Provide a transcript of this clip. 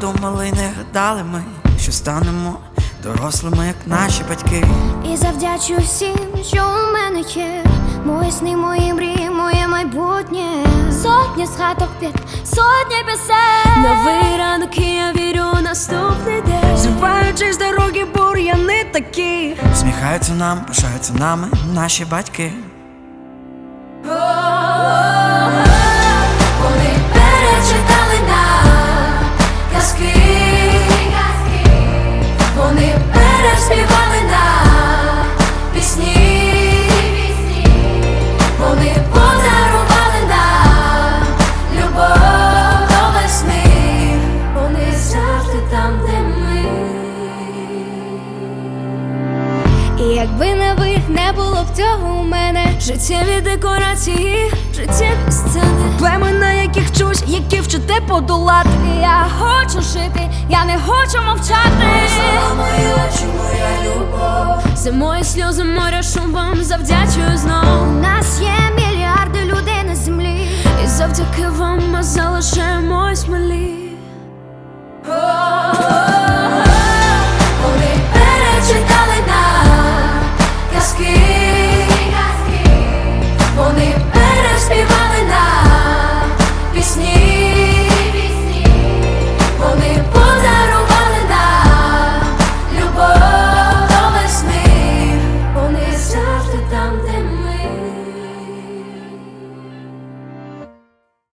думали, й не гадали ми, що станемо дорослими, як наші батьки. І завдячу всім, що у мене є. Мої сни, мої мрії, моє майбутнє. Сотні згадок під сотні пісень. Новий ранок, і я вірю у наступний день. Зриваючись з дороги, бур'яни такі. Сміхаються нам, пишаються нами наші батьки. Якби не ви, не було б цього у мене. Життєві декорації, життєві сцени. Племена, на яких чусь, які вчите подолати. Я хочу жити, я не хочу мовчати. мої очі, моя любов. Зимою сльози, моря шум вам завдячую знов. У нас є мільярди